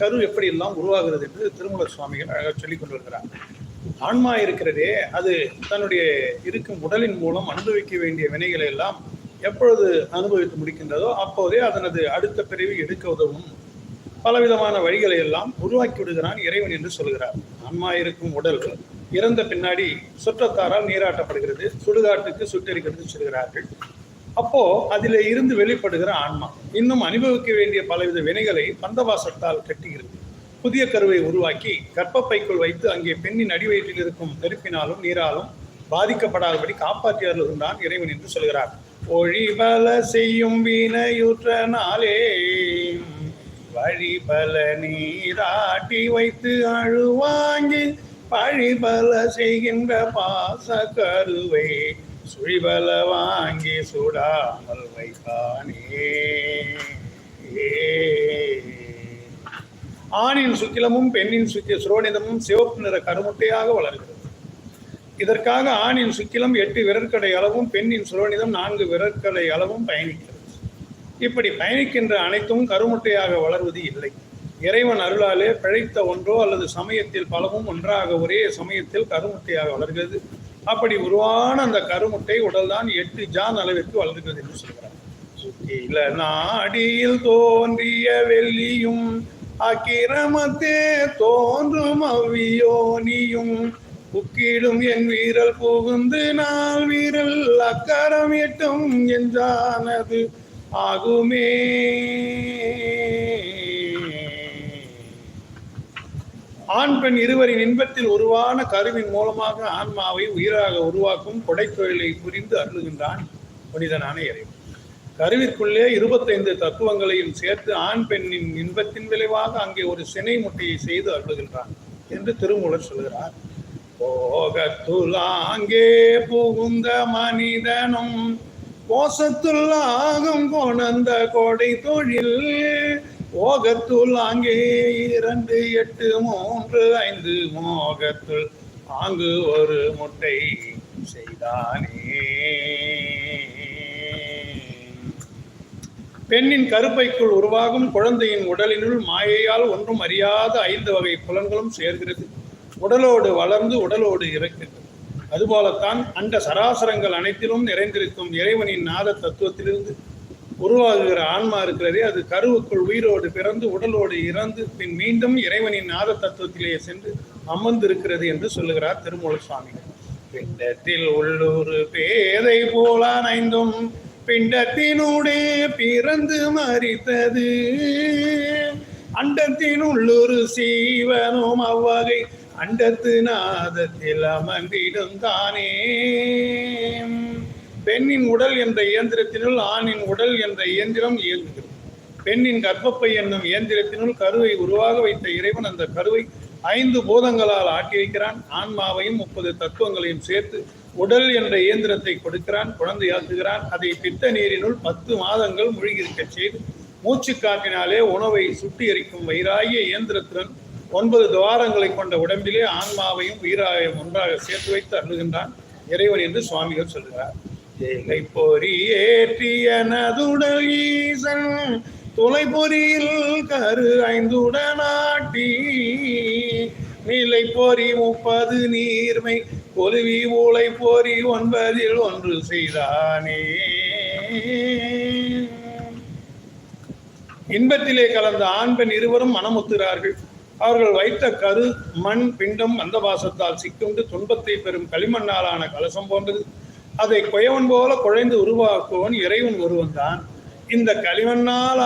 கரு எப்படி எல்லாம் உருவாகிறது என்று திருமூல சுவாமிகள் அழகாக சொல்லிக் கொண்டு வருகிறார். ஆன்மா இருக்கிறதே அது தன்னுடைய இருக்கும் உடலின் மூலம் அனுபவிக்க வேண்டிய வினைகளை எல்லாம் எப்பொழுது அனுபவித்து முடிக்கின்றதோ அப்போதே அதனது அடுத்த பிரிவு எடுக்க உதவும். பலவிதமான வழிகளை எல்லாம் உருவாக்கி விடுகிறான் இறைவன் என்று சொல்கிறார். ஆன்மா இருக்கும் உடல் இறந்த பின்னாடி சுற்றத்தாரால் நீராட்டப்படுகிறது சுடுகாட்டுக்கு சுட்டெரிக்கிறது சொல்கிறார்கள். அப்போ அதில் இருந்து வெளிப்படுகிற ஆன்மா. இன்னும் அனுபவிக்க வேண்டிய பலவித வினைகளை பந்தவாசத்தால் கட்டுகிறது. புதிய கருவை உருவாக்கி கர்ப்பப்பைக்குள் வைத்து அங்கே பெண்ணின் அடிவயிற்றில் இருக்கும் நெருப்பினாலும் நீராலும் பாதிக்கப்படாதபடி காப்பாற்றி தான் இறைவன் என்று சொல்கிறார். ஒழிபல செய்யும் வினையுற்ற நாளே வழிபல நீராட்டி வைத்து அழுவாங்கி பழிபல செய்கின்ற பாச கருவை சுழிபல வாங்கி சுடாமல் வைத்தானே. ஆணின் சுக்கிலமும் பெண்ணின் சுக்கிய சுரோனிதமும் சிவப்பு நிற கருமுட்டையாக வளர்கிறது. இதற்காக ஆணின் சுக்கிலம் எட்டு விரற்கடை அளவும் பெண்ணின் சுரோனிதம் நான்கு விரற்கடை அளவும் பயணிக்கிறது. இப்படி பயணிக்கின்ற அனைத்தும் கருமுட்டையாக வளர்வது இல்லை. இறைவன் அருளாலே பிழைத்த ஒன்றோ அல்லது சமயத்தில் பலவும் ஒன்றாக ஒரே சமயத்தில் கருமுட்டையாக வளர்கிறது. அப்படி உருவான அந்த கருமுட்டை உடல்தான் எட்டு ஜான் அளவிற்கு வளர்கிறது என்று சொல்கிறார். சுத்தில நாடியில் தோன்றிய வெள்ளியும் அக்கிரமத்தே தோன்றும் அவ்வியோனியும். உக்கிடும் என் வீரல் புகுந்து நாள் வீரல் அக்கரம் எட்டும் என்றானது ஆகுமே. ஆண் பெண் இருவரின் இன்பத்தில் உருவான கருவின் மூலமாக ஆன்மாவை உயிராக உருவாக்கும் கொடைத்தொழிலை புரிந்து அருளுகின்றான் புனிதனான இறைவன் கருவிற்குள்ளே இருபத்தைந்து தத்துவங்களையும் சேர்த்து ஆண் பெண்ணின் இன்பத்தின் விளைவாக அங்கே ஒரு சினை முட்டையை செய்து அருளுகின்றான் என்று திருமூலர் சொல்கிறார். போகத்துலாங்கே அங்கே புகுந்த மனிதனும் கோசத்துள்ளாகும் கொணந்த கொடை தொழில் ஓகத்துள் அங்கே இரண்டு எட்டு மூன்று ஐந்து. மோகத்துள் ஆங்கு ஒரு முட்டை செய்தானே. பெண்ணின் கருப்பைக்குள் உருவாகும் குழந்தையின் உடலினுள் மாயையால் ஒன்றும் அறியாத ஐந்து வகை புலன்களும் சேர்கிறது. உடலோடு வளர்ந்து உடலோடு இறக்கிறது. அதுபோலத்தான் அண்ட சராசரங்கள் அனைத்திலும் நிறைந்திருக்கும் இறைவனின் நாத தத்துவத்திலிருந்து உருவாகுகிற ஆன்மா இருக்கிறதே அது கருவுக்குள் உயிரோடு பிறந்து உடலோடு இறந்து பின் மீண்டும் இறைவனின் நாத தத்துவத்திலேயே சென்று அமர்ந்திருக்கிறது என்று சொல்லுகிறார் திருமூல சுவாமி. பிண்டத்தில் உள்ளூர் பேதை போல அனைந்தும் பிண்டத்தினூடே பிறந்து மறித்தது. அண்டத்தின் உள்ளொரு சீவனும் அவ்வகை அண்டத்து நாதத்தில் அமர்ந்திடும் தானே பெண்ணின் உடல் என்ற இயந்திரத்தினுள் ஆணின் உடல் என்ற இயந்திரம் இயங்குகிறது. பெண்ணின் கர்ப்பப்பை என்னும் இயந்திரத்தினுள் கருவை உருவாக வைத்த இறைவன் அந்த கருவை ஐந்து பூதங்களால் ஆட்டி வைக்கிறான். ஆன்மாவையும் முப்பது தத்துவங்களையும் சேர்த்து உடல் என்ற இயந்திரத்தை கொடுக்கிறான் குழந்தையாக்குகிறான். அதை பித்த நீரினுள் பத்து மாதங்கள் மூழ்கியிருக்க செய்து மூச்சு காட்டினாலே உணவை சுட்டி எரிக்கும் வயிறாகிய இயந்திரத்துடன் ஒன்பது துவாரங்களை கொண்ட உடம்பிலே ஆன்மாவையும் உயிராயும் ஒன்றாக சேர்த்து வைத்து அருளுகின்றான் இறைவன் என்று சுவாமிகள் சொல்கிறார். ஏலை பொறி ஏற்றியனதுடல் ஈசன் துளைபொறியில் கரு ஐந்துடனாட்டி. நிலை பொறி முப்பது நீர்மை கொலுவி ஊளை பொறி ஒன்பதில் ஒன்று செய்தானே. இன்பத்திலே கலந்த ஆண் பெண் இருவரும் மனமுத்துகிறார்கள். அவர்கள் வைத்த கரு மண் பிண்டம் அந்தவாசத்தால் சிக்குண்டு துன்பத்தை பெறும் களிமண்ணாலான கலசம் போன்றது. அதை குயவன் போல குழைந்து உருவாக்குவன் இறைவன் ஒருவன் தான். இந்த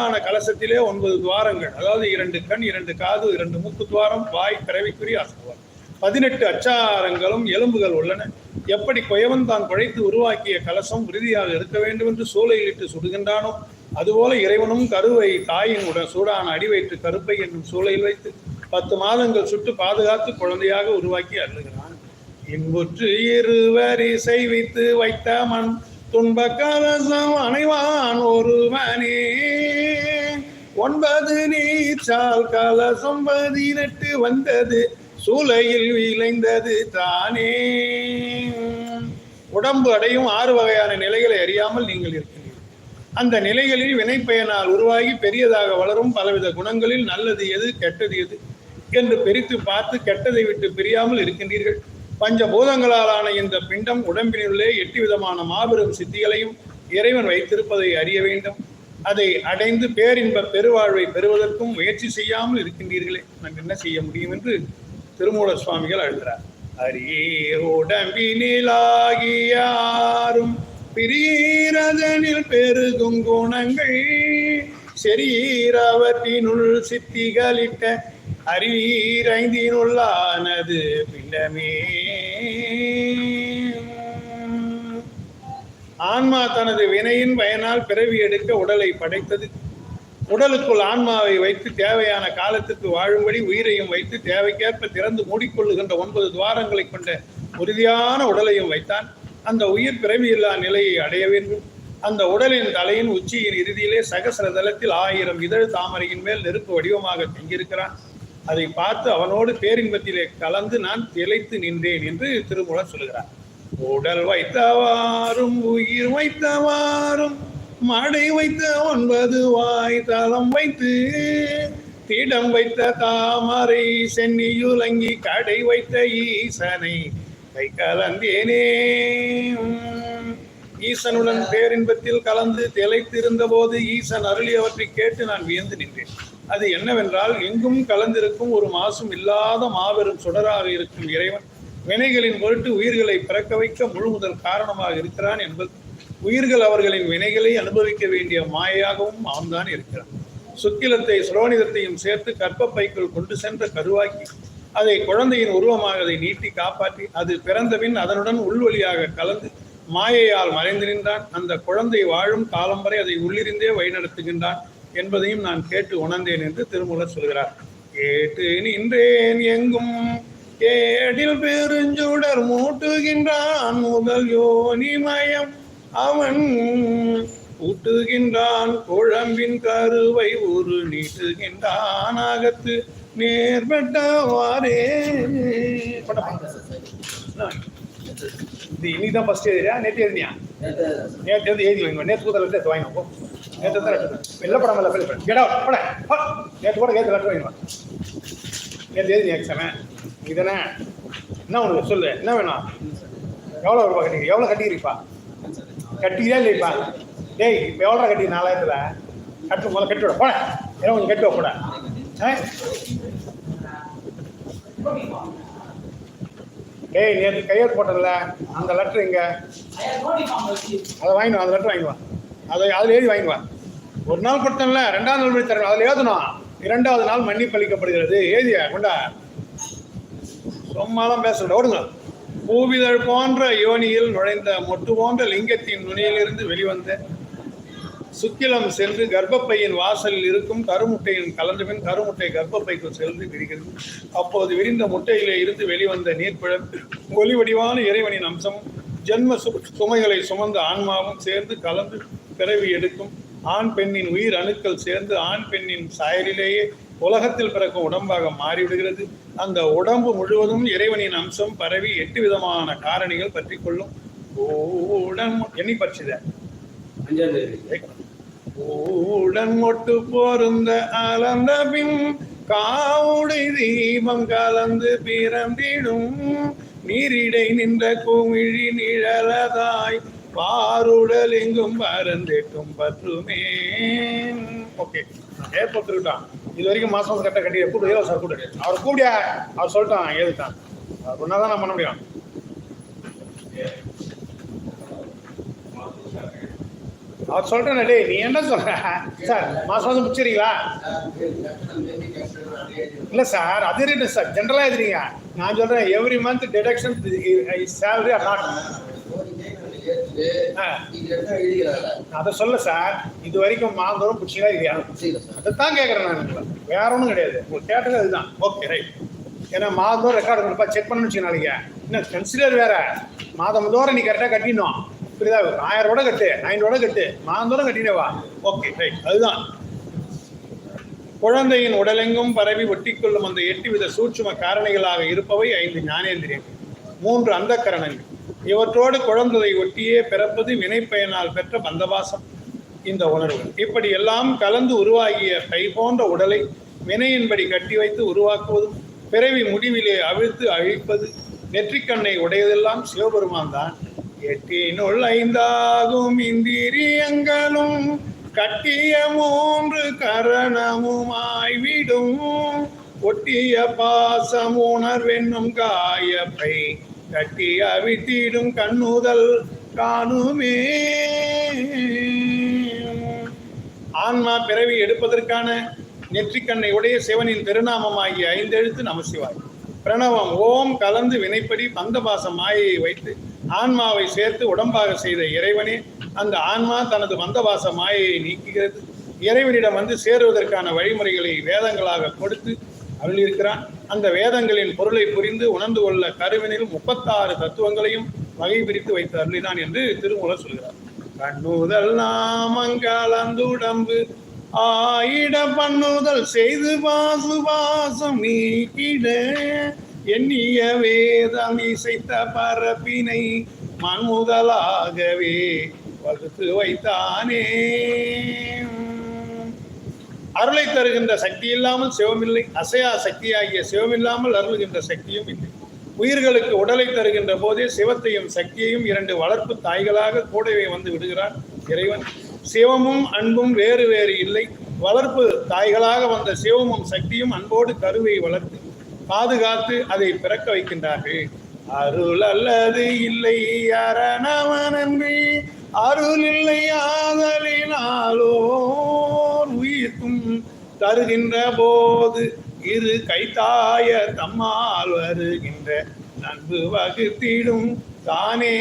ஆன கலசத்திலே ஒன்பது துவாரங்கள் அதாவது இரண்டு கண் இரண்டு காது இரண்டு மூக்கு துவாரம் வாய் பிறவிக்குரிய அசுவார் பதினெட்டு அச்சாரங்களும் எலும்புகள் உள்ளன. எப்படி குயவன் தான் குழைத்து உருவாக்கிய கலசம் உறுதியாக இருக்க வேண்டும் என்று சூளையிலிட்டு சுடுகின்றானோ அதுபோல இறைவனும் கருவை தாயின் உடன் சூடான அடி வைத்து கருப்பை என்னும் சூளையில் வைத்து பத்து மாதங்கள் சுட்டு பாதுகாத்து குழந்தையாக உருவாக்கி அருளுகிறான். இன்புற்று இருவரி செய்வித்து வைத்த மண் துன்ப கலசம் அணைவான் ஒருவனே. ஒன்பது நீச்சால் கலசம் பதினெட்டு வந்தது சூளையில் விளைந்தது தானே. உடம்பு அடையும் ஆறு வகையான நிலைகளை அறியாமல் நீங்கள் இருக்கிறீர்கள். அந்த நிலைகளில் வினைப்பயனால் உருவாகி பெரியதாக வளரும் பலவித குணங்களில் நல்லது எது கெட்டது எது என்று பிரித்து பார்த்து கெட்டதை விட்டு பிரியாமல் இருக்கின்றீர்கள். பஞ்சபூதங்களாலான இந்த பிண்டம் உடம்பினுள்ளே எட்டு விதமான மாபெரும் சித்திகளையும் இறைவன் வைத்திருப்பதை அறிய வேண்டும். அதை அடைந்து பேரின்ப பெருவாழ்வை பெறுவதற்கும் முயற்சி செய்யாமல் இருக்கின்றீர்களே. நாங்கள் என்ன செய்ய முடியும் என்று திருமூல சுவாமிகள் அழுகிறார் அரியே உடம்பினிலாகியாரும் பிரியரதனில் பெருகும் குணங்கள். செரீரவற்றினுள் சித்திகளிட்ட அறிவீரைந்தினுள்ளானது பின்னமே. ஆன்மா தனது வினையின் பயனால் பிறவி எடுக்க உடலை படைத்தது. உடலுக்குள் ஆன்மாவை வைத்து தேவையான காலத்துக்கு வாழும்படி உயிரையும் வைத்து தேவைக்கேற்ப திறந்து மூடிக்கொள்ளுகின்ற ஒன்பது துவாரங்களை கொண்ட உறுதியான உடலையும் வைத்தான். அந்த உயிர் பிறவியில்லா நிலையை அடைய வேண்டும். அந்த உடலின் தலையின் உச்சியின் இறுதியிலே சகசர தளத்தில் ஆயிரம் இதழ் தாமரையின் மேல் நெருப்பு வடிவமாக தங்கியிருக்கிறான். அதை பார்த்து அவனோடு பேரின்பத்திலே கலந்து நான் திளைத்து நின்றேன் என்று திருமூலர் சொல்கிறார் உடல் வைத்தவாறும் உயிர் வைத்தவாறும் மடை வைத்த ஒன்பது வாய் தளம் வைத்து திடம் வைத்த தாமரை சென்னியுலங்கி கடை வைத்த ஈசனை கை கலந்தேனே. ஈசனுடன் பேரின்பத்தில் கலந்து திளைத்திருந்த போது ஈசன் அருளியவற்றை கேட்டு நான் வியந்து நின்றேன். அது என்னவென்றால் எங்கும் கலந்திருக்கும் ஒரு மாசும் இல்லாத மாபெரும் சுடராக இருக்கும் இறைவன். வினைகளின் பொருட்டு உயிர்களை பிறக்க வைக்க முழு முதல் காரணமாக இருக்கிறான் என்பது உயிர்கள் அவர்களின் வினைகளை அனுபவிக்க வேண்டிய மாயாகவும் அவன்தான் இருக்கிறான். சுக்கிலத்தை சுரோனிதத்தையும் சேர்த்து கற்பப்பைக்குள் கொண்டு சென்ற கருவாக்கி அதை குழந்தையின் உருவமாக அதை நீட்டி காப்பாற்றி அது பிறந்தபின் அதனுடன் உள்வழியாக கலந்து மாயையால் மறைந்து நின்றான். அந்த குழந்தை வாழும் காலம் வரை அதை உள்ளிருந்தே வழிநடத்துகின்றான். என்பதையும் நான் கேட்டு உணர்ந்தேன் என்று திருமூலர் சொல்கிறார். கேட்டு நின்றேன் எங்கும் கேடில் பெருஞ்சுடர் மூட்டுகின்றான் முதல் யோனிமயம் அவன் ஊட்டுகின்றான் குழம்பின் கருவை ஒரு நீட்டுகின்றான் அகத்து. நேர்பட்டவாரே இன்னைக்கு தான் ஃபர்ஸ்ட் எழுதியா? நேற்று எழுதியா நேற்று எழுதி எழுதி வாங்க. நேற்று வாங்கினோம் போ. நேற்று தான் லெட்டர் வெள்ளப்படம் இல்லை வெளிப்படம் கெடா பட. நேற்று கூட நேற்று லெட்டர் வாங்கிடுவான் நேற்று எழுதி எக்ஸாமு இதுதானே? என்ன உனக்கு சொல்லு? என்ன வேணும்? எவ்வளோ ரூபா கட்டி எவ்வளோ கட்டிக்கிறீப்பா? கட்டிக்கிறா இல்லைப்பா டேய் இப்போ எவ்வளோ கட்டி நாலாயிரத்தில்? கட்டு முதல்ல கட்டி விட. போட. ஏன்னா கொஞ்சம் கட்டி போட. டேய் நேற்று கையெழுத்து போட்டதில்ல அந்த லெட்டர் இங்கே அதை வாங்கிடுவா அந்த லெட்டர் வாங்கிடுவான் அதை அதில் எழுதி வாங்கிடுவேன் ஒரு நாள் கொடுத்தேன்ல ரெண்டாவது நாள் பண்ணி அதில் எழுதணும் இரண்டாவது நாள் மன்னிப்பு அளிக்கப்படுகிறது. எழுதிய கொண்டா. சும்மாதான் பேசுறேன் ஓடுங்க. பூவிதழ் போன்ற யோனியில் நுழைந்த மொட்டு போன்ற லிங்கத்தின் நுனியிலிருந்து வெளிவந்த சுக்கிலம் சென்று கர்ப்பப்பையின் வாசலில் இருக்கும் கருமுட்டையின் கலந்தபின் கருமுட்டை கர்ப்பப்பைக்குள் சென்று விரிகிறது. அப்போது விரிந்த முட்டையிலே இருந்து வெளிவந்த நீர்ப்பிழம் ஒளி வடிவான இறைவனின் அம்சம் ஜென்ம சு சுமைகளை சுமந்த ஆன்மாவும் சேர்ந்து கலந்து பிறவி எடுக்கும். ஆண் பெண்ணின் உயிர் அணுக்கள் சேர்ந்து ஆண் பெண்ணின் சாயலிலேயே உலகத்தில் பிறக்கும் உடம்பாக மாறிவிடுகிறது. அந்த உடம்பு முழுவதும் இறைவனின் அம்சம் பரவி எட்டு விதமான காரணிகள் பற்றி கொள்ளும். உடன் எண்ணி பற்றித உடன் மொட்டு பொருந்த அலந்த பின் காவுடை தீபம் கலந்து பிறந்திடும். நீரிடை நின்ற குமிழி நிழலதாய் பாருடல் எங்கும் பறந்திட்டும் பற்றுமே. ஓகே ஏற்பட்டுக்கிட்டான் இது வரைக்கும் மாசம் மாசம் கட்ட கட்டி கூப்பிடு ஏதோ சார் கூப்பிடு. அவர் கூப்பிடியா அவர் சொல்லிட்டான் ஏதுட்டான் அவர் ஒன்றா நான் பண்ண முடியும். அவர் சொல்றேன் டேய் நீ என்ன சொல்ற? சார் மாசம் மாசம் முடிச்சிருக்கீங்களா இல்ல சார் அது ரேட்டு சார்? ஜென்ரலா எழுதுறீங்க. நான் சொல்றேன் every month deduction salary or not அதை சொல்ல சார் இது வரைக்கும் மாதம் பிடிச்சிங்களா இல்லையா அதைத்தான் கேட்குறேன் நான் உங்களை. வேற ஒன்றும் கிடையாது. உங்களுக்கு கேட்டது அதுதான். ஓகே ரைட் ஏன்னா மாதம் ரெக்கார்டு கண்டிப்பா செக் பண்ணணும்னு வச்சுக்க நாளைக்கு. இன்னும் கன்சிடர் வேற. மாதம் தோறும் நீ கரெக்டாக கட்டிடணும். புரியுதா? ஆயிரம் ரூபா கட்டு ஐநூறு ரூபா கட்டு. மாதம் தோறும் கட்டினேவா ஓகே ரைட் அதுதான். குழந்தையின் உடலெங்கும் பரவி ஒட்டிக்கொள்ளும் அந்த எட்டு வித சூட்சும காரணிகளாக இருப்பவை ஐந்து ஞானேந்திரியங்கள். மூன்று அந்த இவற்றோடு குழந்தையை ஒட்டியே பிறப்பது வினைப்பயனால் பெற்ற பந்தவாசம். இந்த உணர்வு. இப்படி எல்லாம் கலந்து உருவாகிய கை போன்ற உடலை வினையின்படி கட்டி வைத்து உருவாக்குவதும் பிறவி முடிவிலே அவிழ்த்து அழிப்பது நெற்றிக்கண்ணை உடையதெல்லாம் சிவபெருமான் தான். எட்டினுள் ஐந்தாகும் இந்திரியங்களும் கட்டிய மூன்று கரணமுமாய்விடும் ஒட்டிய பாசம் உணர்வென்னும் காயப்பை கட்டி அவித்திடும் கண்ணுதல் காணுமே. ஆன்மா பிறவி எடுப்பதற்கான நெற்றிக்கண்ணை உடைய சிவனின் திருநாமமாகிய ஐந்தெழுத்து நமசிவாய். பிரணவம் ஓம் கலந்து வினைப்படி பந்தபாச மாயையை வைத்து ஆன்மாவை சேர்த்து உடம்பாக செய்த இறைவனே அந்த ஆன்மா தனது பந்தபாச மாயையை நீக்குகிறது. இறைவனிடம் வந்து சேருவதற்கான வழிமுறைகளை வேதங்களாக கொடுத்து அருளியிருக்கிறான். அந்த வேதங்களின் பொருளை புரிந்து உணர்ந்து கொள்ள கருவினில் முப்பத்தாறு தத்துவங்களையும் வகை பிரித்து வைத்து அருளினான் என்று திருமூலர் சொல்கிறார். கண்ணுதல் நாமங்கலந்துடம்பு ஆயிட பண்ணுதல் செய்து வாசு வாசம் நீக்கிட எண்ணிய வேதம் இசைத்த பரப்பினை மண்முதலாகவே வகுத்து வைத்தானே. அருளை தருகின்ற சக்தி இல்லாமல் சிவமில்லை அசையா சக்தியாகிய சிவமில்லாமல் அருளுகின்ற சக்தியும் இல்லை. உயிர்களுக்கு உடலை தருகின்ற போதே சிவத்தையும் சக்தியையும் இரண்டு வளர்ப்பு தாய்களாக கூடவே வந்து விடுகிறார் இறைவன். சிவமும் அன்பும் வேறு வேறு இல்லை. வளர்ப்பு தாய்களாக வந்த சிவமும் சக்தியும் அன்போடு கருவை வளர்த்து பாதுகாத்து அதை பிறக்க வைக்கின்றார்கள். அருள் அல்லது இல்லை அரணவன் அருள் இல்லை ஆதலினாலோ உயிர்க்கும் தருகின்ற போது இரு கைத்தாய தம்மால் வருகின்ற நன்பு வகுத்திடும் தானே.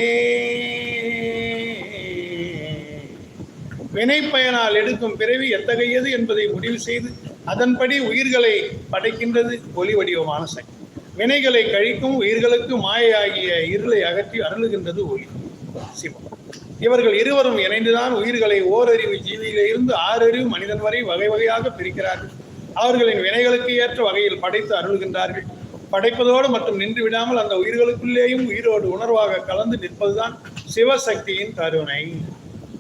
வினைப்பயனால் எடுக்கும் பிறவி எத்தகையது என்பதை முடிவு செய்து அதன்படி உயிர்களை படைக்கின்றது ஒளி வடிவமான சக்தி வினைகளை கழிக்கும் உயிர்களுக்கு மாயையாகிய இருளை அகற்றி அருளுகின்றது ஒளி சிவம். இவர்கள் இருவரும் இணைந்துதான் உயிர்களை ஓரறிவு ஜீவியிலிருந்து ஆறறிவு மனிதன் வரை வகை வகையாக பிரிக்கிறார்கள். அவர்களின் வினைகளுக்கு ஏற்ற வகையில் படைத்து அருள்கின்றார்கள். படைப்பதோடு மட்டும் நின்று விடாமல் அந்த உயிர்களுக்குள்ளேயும் உயிரோடு உணர்வாக கலந்து நிற்பதுதான் சிவசக்தியின் கருணை.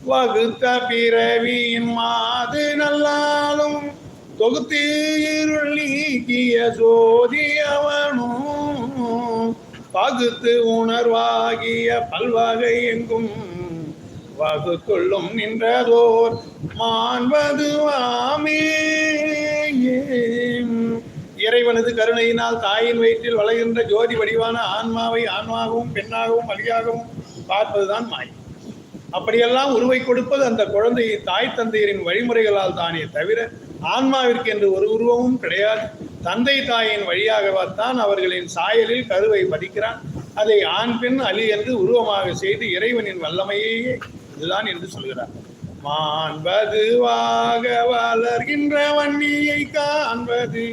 வகுத்த பிறவியின் மாது நல்லாலும் தொகுத்து இருள் நீக்கிய அவனும் பகுத்து உணர்வாகிய பல்வகை எங்கும் வகுத்துள்ளும் நின்றதோர் மாண்பது வாமே இறைவனது கருணையினால் தாயின் வயிற்றில் வளர்கின்ற ஜோதி வடிவான ஆன்மாவை ஆன்மாகவும் பெண்ணாகவும் வழியாகவும் பார்ப்பதுதான் மாய். அப்படியெல்லாம் உருவை கொடுப்பது அந்த குழந்தையை தாய் தந்தையரின் வழிமுறைகளால் தானே தவிர ஆன்மாவிற்கு என்று ஒரு உருவமும் கிடையாது. தந்தை தாயின் வழியாகவாத்தான் அவர்களின் சாயலில் கருவை பதிக்கிறான். அதை ஆண் பெண் அலி என்று உருவமாக செய்து இறைவனின் வல்லமையே இதுதான் என்று சொல்கிறார். மாண்பதுவாக வளர்கின்ற வன்னியை காண்பது.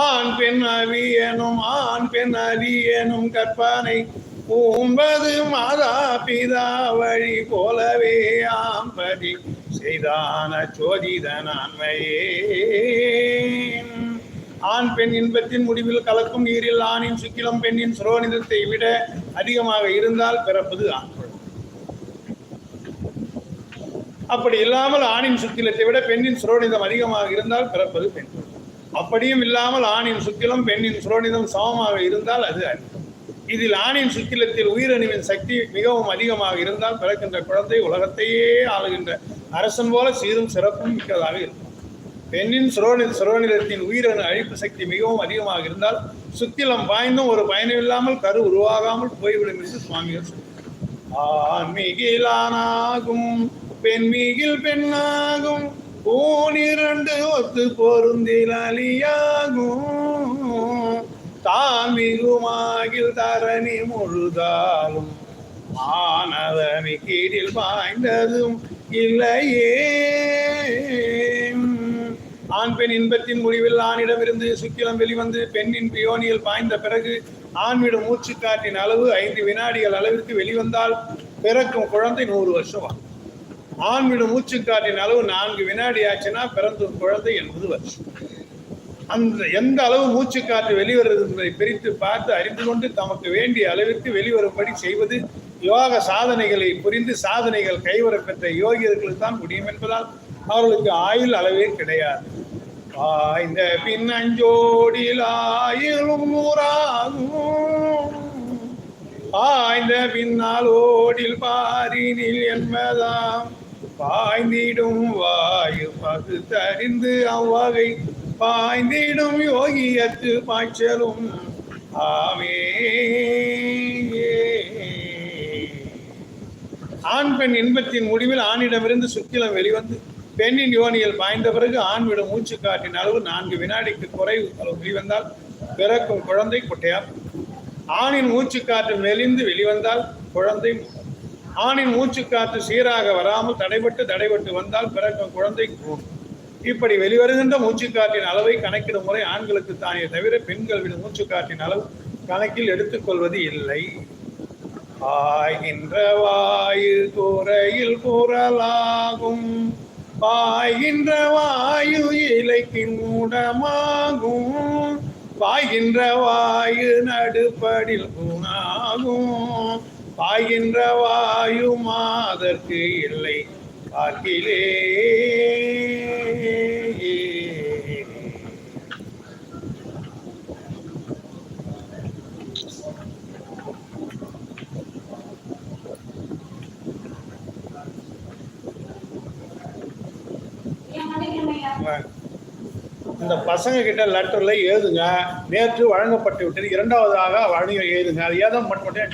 ஆண் பெண் அவியனும் ஆண் பெண் அலியனும் கற்பனை பூம்பது மாதா பிதா வழி போலவே ஆம்பதி. செய்தான சோதிதனான்மையே ஆண் பெண் இன்பத்தின் முடிவில் கலக்கும் நீரில் ஆணின் சுக்கிலம் பெண்ணின் சுரோனிதத்தை விட அதிகமாக இருந்தால் பிறப்பது ஆண் குழந்தை. அப்படி இல்லாமல் ஆணின் சுத்திலத்தை விட பெண்ணின் சுரோனிதம் அதிகமாக இருந்தால் பிறப்பது பெண். அப்படியும் இல்லாமல் ஆணின் சுத்திலும் பெண்ணின் சுரோனிதம் சமமாக இருந்தால் அது அறிவு இதில் ஆணின் சுத்திலத்தில் உயிரணுவின் சக்தி மிகவும் அதிகமாக இருந்தால் பிறக்கின்ற குழந்தை உலகத்தையே ஆளுகின்ற அரசன் போல சீரும் சிறப்பும் மிக்கதாக இருக்கும். பெண்ணின் சுரோனித சுரோநிலத்தின் உயிரணு அழிப்பு சக்தி மிகவும் அதிகமாக இருந்தால் சுத்திலம் பாய்ந்தும் ஒரு பயனில்லாமல் கரு உருவாகாமல் போய்விடும் என்று சுவாமிகள் சொல்கிறார் ஆன்மீகிலானாகும் பெண்மீகில் பெண்ணாகும். ஓனிரண்டு ஒத்து பொருந்தில் அலியாகும் தாமிகுமாகில் தரணி முழுதாலும் ஆனவமி கீழில் பாய்ந்ததும் இல்லையே. ஆண் பெண் இன்பத்தின் முடிவில் ஆணிடமிருந்து சுக்கிலம் வெளிவந்து பெண்ணின் பியோனியில் பாய்ந்த பிறகு ஆண்விடும் மூச்சு அளவு ஐந்து வினாடிகள் அளவிற்கு வெளிவந்தால் பிறக்கும் குழந்தை நூறு வருஷம் ஆகும். ஆண்விடும் மூச்சுக்காற்றின் அளவு நான்கு வினாடி ஆச்சுன்னா பிறந்த குழந்தை என்பது வருஷம். அந்த எந்த அளவு மூச்சு காற்று வெளிவருது என்பதை பிரித்து பார்த்து அறிந்து கொண்டு தமக்கு வேண்டிய அளவிற்கு வெளிவரும்படி செய்வது யோக சாதனைகளை புரிந்து சாதனைகள் கைவரப்பெற்ற யோகியர்களுக்கு தான் முடியும் என்பதால் அவர்களுக்கு ஆயுள் அளவே கிடையாது. ஆய்ந்த பின் ஆயிலும் நூறாகும் ஆய்ந்த பின்னால் ஓடில் பாரினில் என்பதாம். பாய்ந்திடும் வாயு பகுத்தறிந்து அவ்வகை. பாய்ந்திடும் யோகியத்து பாய்ச்சலும். ஆமே ஆண் பெண் இன்பத்தின் முடிவில் ஆணிடமிருந்து சுக்கிலம் வெளிவந்து பெண்ணின் யோனியில் பாய்ந்த பிறகு ஆண் விடும் மூச்சு காற்றின் அளவு நான்கு வினாடிக்கு குறைவு. அளவு வெளிவந்தால் பிறக்கும் குழந்தை குட்டையா ஆணின் மூச்சு காற்று மெலிந்து வெளிவந்தால் குழந்தை ஆணின் மூச்சுக்காற்று சீராக வராமல் தடைபட்டு தடைபட்டு வந்தால் பிறக்கும் குழந்தை கூடும் இப்படி வெளிவருகின்ற மூச்சுக்காற்றின் அளவை கணக்கிடும் முறை ஆண்களுக்கு தானே தவிர பெண்கள் விடும் மூச்சுக்காற்றின் அளவு கணக்கில் எடுத்துக்கொள்வது இல்லை. பாய்கின்ற வாயு துறையில் கூறலாகும். பாய்கின்ற வாயு இலைக்கு மூடமாகும். பாய்கின்ற வாயு நடுப்படில் கூணாகும் பாய்கின்ற வாயு மாதற்கு இல்லை. பார்க்கிலே இந்த பசங்க கிட்ட லெட்டர்ல எழுதுங்க. நேற்று வழங்கப்பட்டு விட்டது இரண்டாவதாக வழங்க எழுதுங்க. அது ஏதோ மட்டும் மட்டும்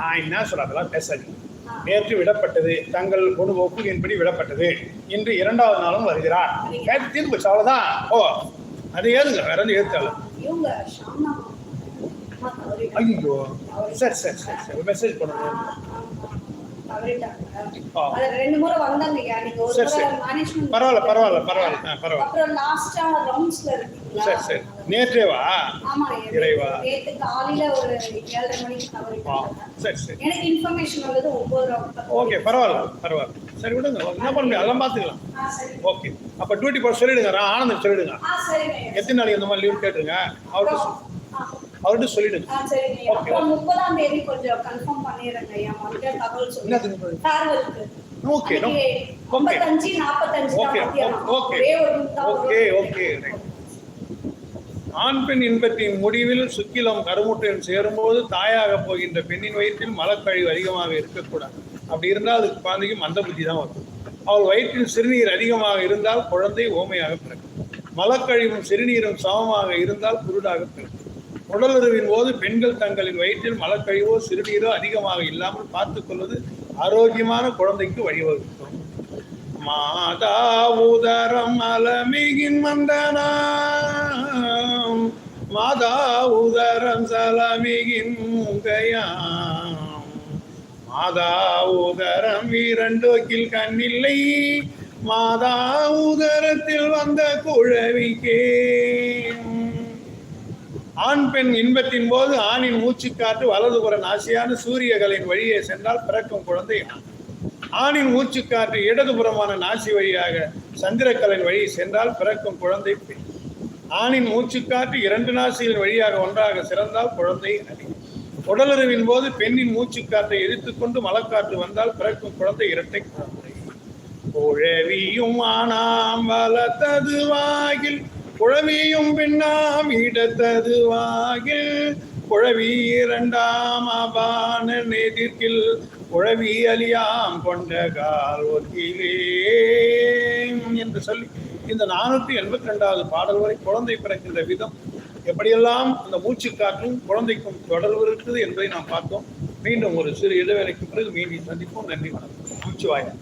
நான் என்ன சொல்ல அதெல்லாம் பேசாதீங்க. நேற்று விடப்பட்டது தங்கள் பொது ஒப்புகையின்படி விடப்பட்டது. இன்று இரண்டாவது நாளும் வருகிறார். நேற்று தீர்ந்து போச்சு அவ்வளவுதான் ஓ அது ஏதுங்க வேற எதுவும் தவறிட்டாங்க. ஐயோ. சரி சரி சரி சரி. மெசேஜ் பண்ணுங்க. பரவாயில்ல பரவாயில்ல பரவாயில்ல. ஆ, பரவாயில்ல. சரி சரி. நேற்றேவா இறைவா. நேத்து காலையில ஒரு ஏழரை மணிக்கு ஆ தவறிட்டாங்க சரி சரி. எனக்கு இன்ஃபர்மேஷன் வந்தது ஒன்பது ரவுண்ட் ஓகே பரவாயில்ல பரவாயில்ல. சரி விடுங்க. என்ன பண்ண முடியும்? அதெல்லாம் பார்த்துக்கலாம். ஓகே. அப்போ டியூட்டி போட சொல்லிடுங்க. ஆனந்தம் சொல்லிடுங்க. எத்தனை நாளைக்கு இந்த மாதிரி லீவ் கேட்டுருங்க? அவர்கிட்ட அவர்கிட்ட சொல்லிடுங்க முப்பதாம் தேதி கொஞ்சம் கன்ஃபார்ம் பண்ணிடுறேங்க ஐயா மறுபடியும் தகவல் என்ன சொல்லுங்க திரும்ப ஃபேர்வெலுக்கு ஓகே ஓகே நாற்பத்தஞ்சு ஓகே. Okay okay. ஓகே ஆண் பெண் இன்பத்தின் முடிவில் சுக்கிலம் கருமுட்டையில் சேரும்போது தாயாக போகின்ற பெண்ணின் வயிற்றில் மலக்கழிவு அதிகமாக இருக்கக்கூடாது. அப்படி இருந்தால் அதுக்கு குழந்தைக்கு மந்த புத்தி தான் வரும். அவள் வயிற்றில் சிறுநீர் அதிகமாக இருந்தால் குழந்தை ஓமையாக பிறக்கும். மலக்கழிவும் சிறுநீரும் சமமாக இருந்தால் குருடாக பிறக்கும். உடலுறவின் போது பெண்கள் தங்களின் வயிற்றில் மலக்கழிவோ சிறுநீரோ அதிகமாக இல்லாமல் பார்த்துக் கொள்வது ஆரோக்கியமான குழந்தைக்கு வழிவகுக்கும். மாதா உதரம் அலமிகின் மந்தனாம். மாதா உதரம் சலமிகின் முகையாம். மாதா உதரம் இரண்டோக்கில் கண்ணில்லை. மாதா உதரத்தில் வந்த குழவிக்கே. ஆண் பெண் இன்பத்தின் போது ஆணின் மூச்சுக்காற்று வலதுபுற நாசியான சூரியகளின் வழியே சென்றால் பிறக்கும் குழந்தை ஆணின் மூச்சுக்காற்று இடதுபுறமான நாசி வழியாக சந்திரக்கலின் வழி சென்றால் பிறக்கும் குழந்தை பெண். ஆணின் மூச்சுக்காற்று இரண்டு நாசிகளின் வழியாக ஒன்றாக சிறந்தால் குழந்தை அணி. உடலுறவின் போது பெண்ணின் மூச்சுக்காற்றை எதிர்த்துக் கொண்டு மலக்காற்று வந்தால் பிறக்கும் குழந்தை இரட்டை குழந்தை. உழவியும் ஆனாம் வளர்த்தது வாயில் குழவியும் பின்னாம் இடத்தது குழவி இரண்டாம் அபான எதிர்க்கில் குழவி அலியாம் கொண்ட கால் ஒத்திலே என்று சொல்லி இந்த நானூற்றி எண்பத்தி ரெண்டாவது பாடல் வரை குழந்தை பிறக்கின்ற விதம் எப்படியெல்லாம் அந்த மூச்சு காற்றும் குழந்தைக்கும் தொடர்பு இருக்குது என்பதை நாம் பார்த்தோம். மீண்டும் ஒரு சிறு இடைவேளைக்கு பிறகு மீண்டும் சந்திப்போம். நன்றி வணக்கம். மூச்சு வாயா